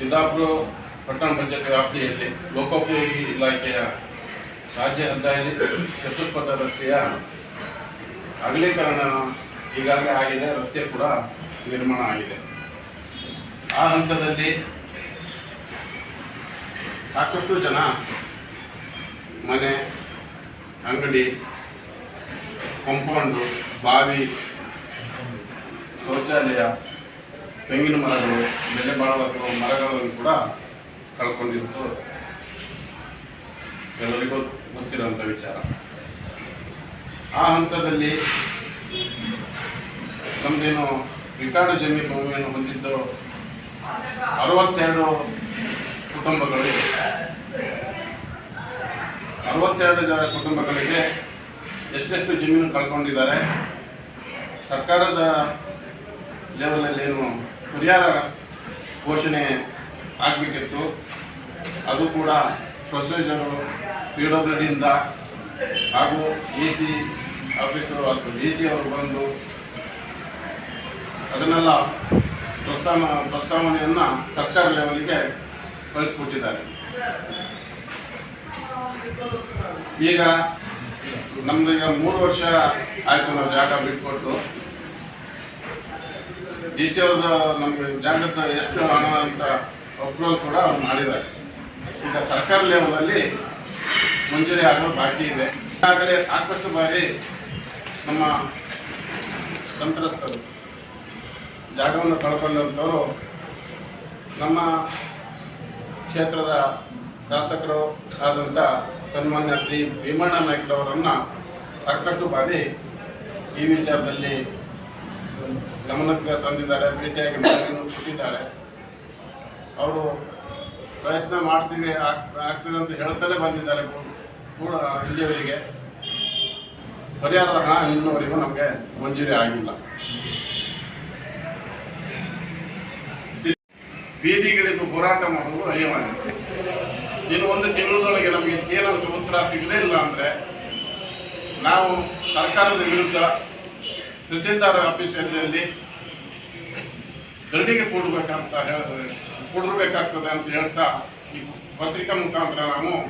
ಸಿದ್ದಾಪುರ ಪಟ್ಟಣ ಪಂಚಾಯತ್ ವ್ಯಾಪ್ತಿಯಲ್ಲಿ ಲೋಕೋಪಯೋಗಿ ಇಲಾಖೆಯ ರಾಜ್ಯ ಹೆದ್ದಾರಿ ಚತುಷ್ಪಥ ರಸ್ತೆಯ ಅಗಲೀಕರಣ ಈಗಾಗಲೇ ಆಗಿದೆ, ರಸ್ತೆ ಕೂಡ ನಿರ್ಮಾಣ ಆಗಿದೆ. ಆ ಹಂತದಲ್ಲಿ ಸಾಕಷ್ಟು ಜನ ಮನೆ, ಅಂಗಡಿ ಕಾಂಪೌಂಡು ಬಾವಿ, ಶೌಚಾಲಯ ತೆಂಗಿನ ಮರಗಳು, ಬೆಲೆ ಬಾಳುವ ಮರಗಳನ್ನು ಕೂಡ ಕಳ್ಕೊಂಡಿದ್ದು ಎಲ್ಲರಿಗೂ ಗೊತ್ತಿರುವಂಥ ವಿಚಾರ. ಆ ಹಂತದಲ್ಲಿ ನಮ್ಮದೇನು ರಿಕಾರ್ಡು ಜಮೀನು ಭೂಮಿಯನ್ನು ಹೊಂದಿದ್ದು ಅರವತ್ತೆರಡು ಕುಟುಂಬಗಳು ಅರವತ್ತೆರಡು ಜನ ಕುಟುಂಬಗಳಿಗೆ ಎಷ್ಟೆಷ್ಟು ಜಮೀನು ಕಳ್ಕೊಂಡಿದ್ದಾರೆ, ಸರ್ಕಾರದ ಲೆವೆಲಲ್ಲಿ ಏನು ಪರಿಹಾರ ಘೋಷಣೆ ಆಗಬೇಕಿತ್ತು. ಅದು ಕೂಡ ಪ್ರೊಸೀಜರು ಪಿ ಡಬ್ಲ್ಯೂಡಿಯಿಂದ ಹಾಗೂ ಎ ಸಿ ಆಫೀಸರು ಅಥವಾ ಡಿ ಸಿ ಅವರು ಬಂದು ಅದನ್ನೆಲ್ಲ ಪ್ರಸ್ತಾವ, ಪ್ರಸ್ತಾವನೆಯನ್ನು ಸರ್ಕಾರ ಲೆವೆಲ್ಗೆ ಕಳಿಸ್ಕೊಟ್ಟಿದ್ದಾರೆ. ಈಗ ನಮ್ದು ಈಗ ಮೂರು ವರ್ಷ ಆಯಿತು ನಾವು ಜಾಗ ಬಿಟ್ಕೊಟ್ಟು. ಡಿ ಸಿ ಅವ್ರದ್ದು ನಮಗೆ ಜಾಗದ ಎಷ್ಟು ಹಣ ಅಂತ ಅಪ್ರೂವಲ್ ಕೂಡ ಅವ್ರು ಮಾಡಿದ್ದಾರೆ. ಈಗ ಸರ್ಕಾರ ಲೆವೆಲಲ್ಲಿ ಮಂಜೂರಿ ಆಗೋ ಬಾಕಿ ಇದೆ. ಈಗಾಗಲೇ ಸಾಕಷ್ಟು ಬಾರಿ ನಮ್ಮ ಸಂತ್ರಸ್ತರು ಜಾಗವನ್ನು ಕಳ್ಕೊಂಡಂಥವರು ನಮ್ಮ ಕ್ಷೇತ್ರದ ಶಾಸಕರು ಆದಂಥ ಸನ್ಮಾನ್ಯ ಶ್ರೀ ಭೀಮಣ್ಣ ನಾಯ್ಕರವರನ್ನು ಸಾಕಷ್ಟು ಬಾರಿ ಈ ವಿಚಾರದಲ್ಲಿ ಗಮನಕ್ಕೆ ತಂದಿದ್ದಾರೆ ಭೇಟಿಯಾಗಿ ಮನವಿಯನ್ನು ಕೊಟ್ಟಿದ್ದಾರೆ. ಅವರು ಪ್ರಯತ್ನ ಮಾಡ್ತೀವಿ ಆಗ್- ಆಗ್ತದೆ ಅಂತ ಹೇಳ್ತಲೇ ಬಂದಿದ್ದಾರೆ ಕೂಡ ಇಲ್ಲಿಯವರಿಗೆ ಪರಿಹಾರದ ಹಣ ಇನ್ನೂವರೆಗೂ ನಮಗೆ ಮಂಜೂರಿ ಆಗಿಲ್ಲ. ಬೀದಿಗಿಳಿದು ಹೋರಾಟ ಮಾಡುವುದು ಅನಿವಾರ್ಯ. ಇನ್ನು ಒಂದು ತಿಂಗಳೊಳಗೆ ನಮಗೆ ಏನಾದರೂ ಉತ್ತರ ಸಿಗಲೇ ಇಲ್ಲ ಅಂದರೆ, ನಾವು ಸರ್ಕಾರದ ವಿರುದ್ಧ ತಹಸೀಲ್ದಾರ್ ಆಫೀಸಲ್ಲಿ ಗರಡಿಗೆ ಕೂಡಬೇಕಂತ ಹೇಳಿದ್ರೆ ಕೊಡಬೇಕಾಗ್ತದೆ ಅಂತ ಹೇಳ್ತಾ ಈ ಪತ್ರಿಕಾ ಮುಖಾಂತರ ನಾವು